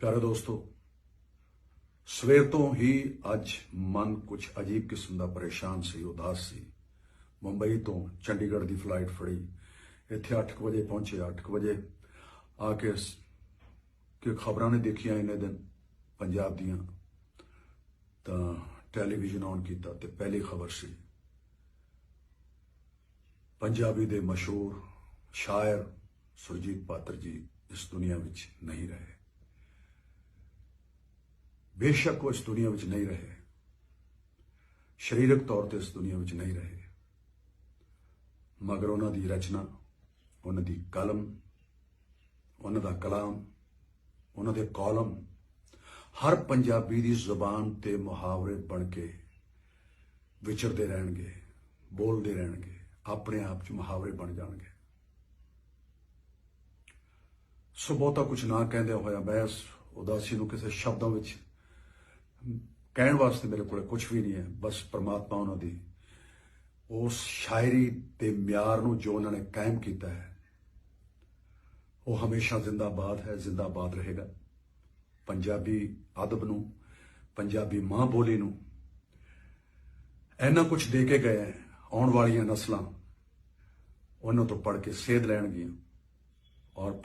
ਪਿਆਰੇ ਦੋਸਤੋ, ਸਵੇਰ ਤੋਂ ਹੀ ਅੱਜ ਮਨ ਕੁਝ ਅਜੀਬ ਕਿਸਮ ਦਾ ਪਰੇਸ਼ਾਨ ਸੀ, ਉਦਾਸ ਸੀ। ਮੁੰਬਈ ਤੋਂ ਚੰਡੀਗੜ੍ਹ ਦੀ ਫਲਾਈਟ ਫੜੀ। ਇੱਥੇ 8 ਵਜੇ ਪਹੁੰਚੇ 8 ਵਜੇ ਆ ਕੇ ਕਿ ਖਬਰਾਂ ਨੇ ਦੇਖੀਆਂ ਇਹਨੇ ਦਿਨ ਪੰਜਾਬ ਦੀਆਂ। ਤਾਂ ਟੈਲੀਵਿਜ਼ਨ ਔਨ ਕੀਤਾ ਤੇ ਪਹਿਲੀ ਖਬਰ ਸੀ, ਪੰਜਾਬੀ ਦੇ ਮਸ਼ਹੂਰ ਸ਼ਾਇਰ ਸੁਰਜੀਤ ਪਾਤਰ ਜੀ ਇਸ ਦੁਨੀਆ ਵਿੱਚ ਨਹੀਂ ਰਹੇ। ਬੇਸ਼ੱਕ ਉਹ ਇਸ ਦੁਨੀਆ ਵਿੱਚ ਨਹੀਂ ਰਹੇ। ਸਰੀਰਕ ਤੌਰ ਤੇ ਇਸ ਦੁਨੀਆ ਵਿੱਚ ਨਹੀਂ ਰਹੇ। ਮਗਰ ਉਹਨਾਂ ਦੀ ਰਚਨਾ, ਉਹਨਾਂ ਦੀ ਕਲਮ, ਉਹਨਾਂ ਦਾ ਕਲਾਮ, ਉਹਨਾਂ ਦੇ ਕਾਲਮ, ਹਰ ਪੰਜਾਬੀ ਦੀ ਜ਼ੁਬਾਨ ਤੇ ਮੁਹਾਵਰੇ ਬਣ ਕੇ ਵਿਚਰਦੇ ਰਹਿਣਗੇ, ਬੋਲਦੇ ਰਹਿਣਗੇ, ਆਪਣੇ ਆਪ 'ਚ ਮੁਹਾਵਰੇ ਬਣ ਜਾਣਗੇ। ਸੋ ਬਹੁਤਾ ਕੁਝ ਨਾ ਕਹਿੰਦੇ ਹੋਇਆ ਮੈਂ ਉਦਾਸੀ ਨੂੰ ਕਿਸੇ ਸ਼ਬਦਾਂ ਵਿੱਚ ਕਹਿਣ ਵਾਸਤੇ ਮੇਰੇ ਕੋਲ ਕੁਝ ਵੀ ਨਹੀਂ ਹੈ, ਬਸ ਪ੍ਰਮਾਤਮਾ ਉਹਨਾਂ ਦੀ। ਉਸ ਸ਼ਾਇਰੀ ਤੇ ਮਿਆਰ ਨੂੰ ਜੋ ਉਹਨਾਂ ਨੇ ਕਾਇਮ ਕੀਤਾ ਹੈ, ਉਹ ਹਮੇਸ਼ਾ ਜ਼ਿੰਦਾਬਾਦ ਹੈ, ਜ਼ਿੰਦਾਬਾਦ ਰਹੇਗਾ। ਪੰਜਾਬੀ ਅਦਬ ਨੂੰ, ਪੰਜਾਬੀ ਮਾਂ ਬੋਲੀ ਨੂੰ ਇੰਨਾ ਕੁਝ ਦੇ ਕੇ ਗਏ ਆਉਣ ਵਾਲੀਆਂ ਨਸਲਾਂ, ਉਹਨਾਂ ਤੋਂ ਪੜ੍ਹ ਕੇ ਸੇਧ ਲੈਣਗੀਆਂ ਔਰ